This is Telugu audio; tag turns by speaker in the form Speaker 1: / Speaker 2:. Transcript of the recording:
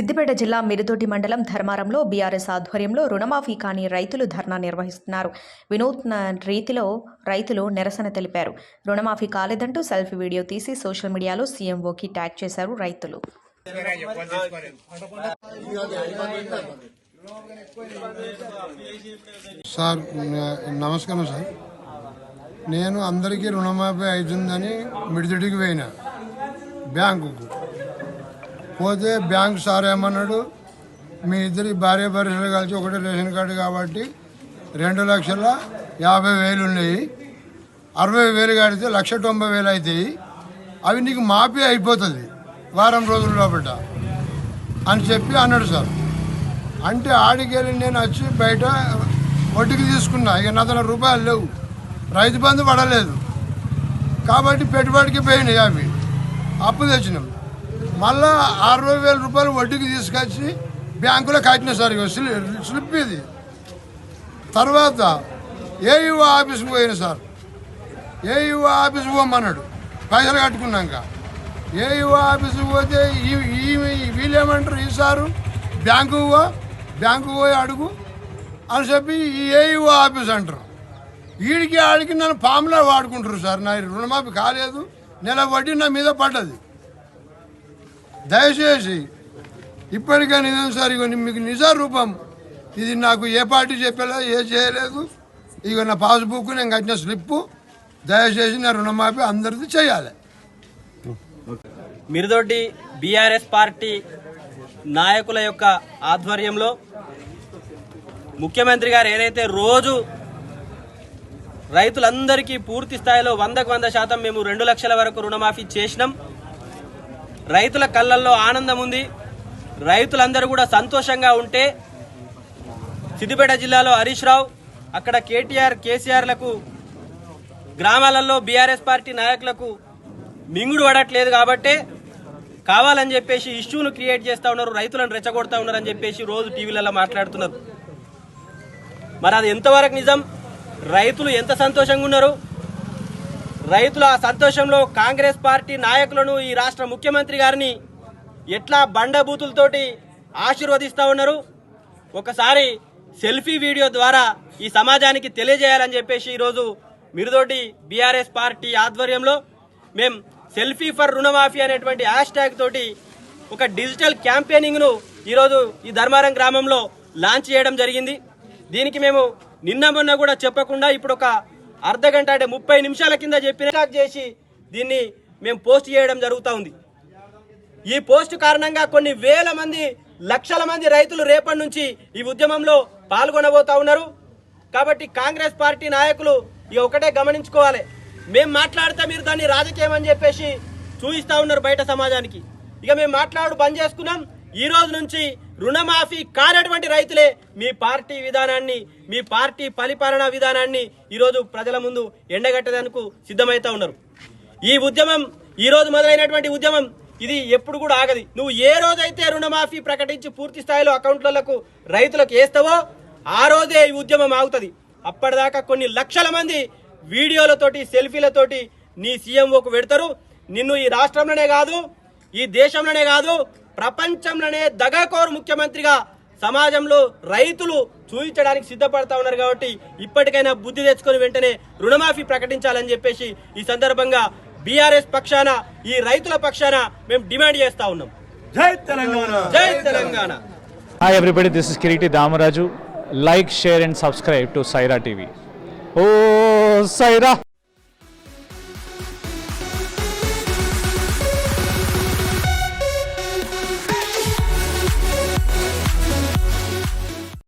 Speaker 1: సిద్దిపేట జిల్లా మిరుతోటి మండలం ధర్మారంలో బీఆర్ఎస్ ఆధ్వర్యంలో రుణమాఫీ కాని రైతులు ధర్నా నిర్వహిస్తున్నారు. వినూత్న రీతిలో రైతులు నిరసన తెలిపారు. రుణమాఫీ కాలేదంటూ సెల్ఫీ వీడియో తీసి సోషల్ మీడియాలో సీఎంఓకి ట్యాగ్ చేశారు రైతులు.
Speaker 2: సార్ నమస్కారం సార్. నేను అందరికీ రుణమాఫీ అవుతుందని మిడిదిడికి పోయినా. బ్యాంకుకు. పోతే బ్యాంక్ సార్ ఏమన్నాడు మీ ఇద్దరి భార్య భర్తలు కలిసి ఒకటే రేషన్ కార్డు కాబట్టి రెండు లక్షల యాభై వేలు ఉన్నాయి. అరవై వేలు కడితే లక్ష తొంభై వేలు అవుతాయి. అవి నీకు మాఫీ అయిపోతుంది వారం రోజుల లోపల అని చెప్పి అన్నాడు సార్. అంటే ఆడికెళ్ళి నేను వచ్చి బయట వడ్డీకి తీసుకున్నా. ఇక నా రూపాయలు లేవు. రైతు బంధు పడలేదు. కాబట్టి పెట్టుబడికి పోయినాయి అవి. అప్పు తెచ్చినాం. మళ్ళా అరవై వేల రూపాయలు వడ్డీకి తీసుకొచ్చి బ్యాంకులో కట్టిన సార్ ఇగో స్లిప్ ఇది. తర్వాత ఏఈఓ ఆఫీస్కి పోయిన సార్. ఏఈఓ ఆఫీస్కి పోమన్నాడు. పైసలు కట్టుకున్నాక. ఏఈఓ ఆఫీస్కి పోతే ఈ ఈ ఈ సారు బ్యాంకు పో బ్యాంకు పోయి అడుగు అని చెప్పి ఈ ఏఈఓ ఆఫీస్ అంటారు. వీడికి ఆడికి నన్ను పాములా వాడుకుంటారు సార్. నా రుణమాఫీ కాలేదు. నెల వడ్డీ నా మీద పడ్డది. దయచేసి ఇప్పటికైనా ఇదేం సార్ ఇగో మీకు నిజ రూపం. ఇది నాకు ఏ పార్టీ చెప్పలేదు ఏ చేయలేదు. ఇక నా పాస్బుక్ నేను కట్టిన స్లిప్పు. దయచేసి నా రుణమాఫీ అందరిది చేయాలి.
Speaker 3: మీరుతోటి బీఆర్ఎస్ పార్టీ నాయకుల యొక్క ఆధ్వర్యంలో ముఖ్యమంత్రి గారు ఏదైతే రోజు రైతులందరికీ పూర్తి స్థాయిలో వందకు వంద శాతం మేము రెండు లక్షల వరకు రుణమాఫీ చేసినాం. రైతుల కళ్ళల్లో ఆనందం ఉంది. రైతులందరూ కూడా సంతోషంగా ఉంటే సిద్దిపేట జిల్లాలో హరీష్ రావు అక్కడ కేటీఆర్ కేసీఆర్లకు గ్రామాలలో బీఆర్ఎస్ పార్టీ నాయకులకు మింగుడు పడట్లేదు కాబట్టే కావాలని చెప్పేసి ఇష్యూను క్రియేట్ చేస్తూ ఉన్నారు రైతులను రెచ్చగొడతా ఉన్నారు అని చెప్పేసి రోజు టీవీలలో మాట్లాడుతున్నారు. మరి అది ఎంతవరకు నిజం? రైతులు ఎంత సంతోషంగా ఉన్నారు? రైతుల సంతోషంలో కాంగ్రెస్ పార్టీ నాయకులను ఈ రాష్ట్ర ముఖ్యమంత్రి గారిని ఎట్లా బండబూతులతోటి ఆశీర్వదిస్తా ఉన్నారు? ఒకసారి సెల్ఫీ వీడియో ద్వారా ఈ సమాజానికి తెలియజేయాలని చెప్పేసి ఈరోజు మిరుదోటి బీఆర్ఎస్ పార్టీ ఆధ్వర్యంలో మేం సెల్ఫీ ఫర్ రుణమాఫీ అనేటువంటి హ్యాష్ ట్యాగ్ తోటి ఒక డిజిటల్ క్యాంపెయినింగ్ను ఈరోజు ఈ ధర్మారం గ్రామంలో లాంచ్ చేయడం జరిగింది. దీనికి మేము నిన్న మొన్న కూడా చెప్పకుండా ఇప్పుడు ఒక అర్ధ గంట అంటే ముప్పై నిమిషాల కింద చెప్పిన చేసి దీన్ని మేము పోస్ట్ చేయడం జరుగుతూ ఉంది. ఈ పోస్ట్ కారణంగా కొన్ని వేల మంది లక్షల మంది రైతులు రేపటి నుంచి ఈ ఉద్యమంలో పాల్గొనబోతా ఉన్నారు. కాబట్టి కాంగ్రెస్ పార్టీ నాయకులు ఇక ఒకటే గమనించుకోవాలి. మేము మాట్లాడితే మీరు దాన్ని రాజకీయం అని చెప్పేసి చూపిస్తా ఉన్నారు బయట సమాజానికి. ఇక మేము మాట్లాడు బంద్ చేసుకున్నాం. ఈ రోజు నుంచి రుణమాఫీ కానటువంటి రైతులే మీ పార్టీ విధానాన్ని మీ పార్టీ పరిపాలనా విధానాన్ని ఈరోజు ప్రజల ముందు ఎండగట్టేందుకు సిద్ధమవుతా ఉన్నారు. ఈ ఉద్యమం ఈరోజు మొదలైనటువంటి ఉద్యమం ఇది ఎప్పుడు కూడా ఆగది. నువ్వు ఏ రోజైతే రుణమాఫీ ప్రకటించి పూర్తి స్థాయిలో అకౌంట్లకు రైతులకు వేస్తావో ఆ రోజే ఈ ఉద్యమం ఆగుతుంది. అప్పటిదాకా కొన్ని లక్షల మంది వీడియోలతోటి సెల్ఫీలతోటి నీ సీఎంఓకు పెడతారు. నిన్ను ఈ రాష్ట్రంలోనే కాదు ఈ దేశంలోనే కాదు ప్రపంచంలోనే దగాకోరు ముఖ్యమంత్రిగా సమాజంలో రైతులు చూపించడానికి సిద్ధపడతా ఉన్నారు కాబట్టి ఇప్పటికైనా బుద్ధి తెచ్చుకొని వెంటనే రుణమాఫీ ప్రకటించాలని చెప్పేసి ఈ సందర్భంగా బీఆర్ఎస్ పక్షాన ఈ రైతుల పక్షాన మేము డిమాండ్ చేస్తా ఉన్నాం
Speaker 4: Jai Telangana
Speaker 3: Jai Telangana
Speaker 5: Hi everybody, this is Kiriti Damaraju. Like, share and subscribe to Saira TV. Oh, Saira!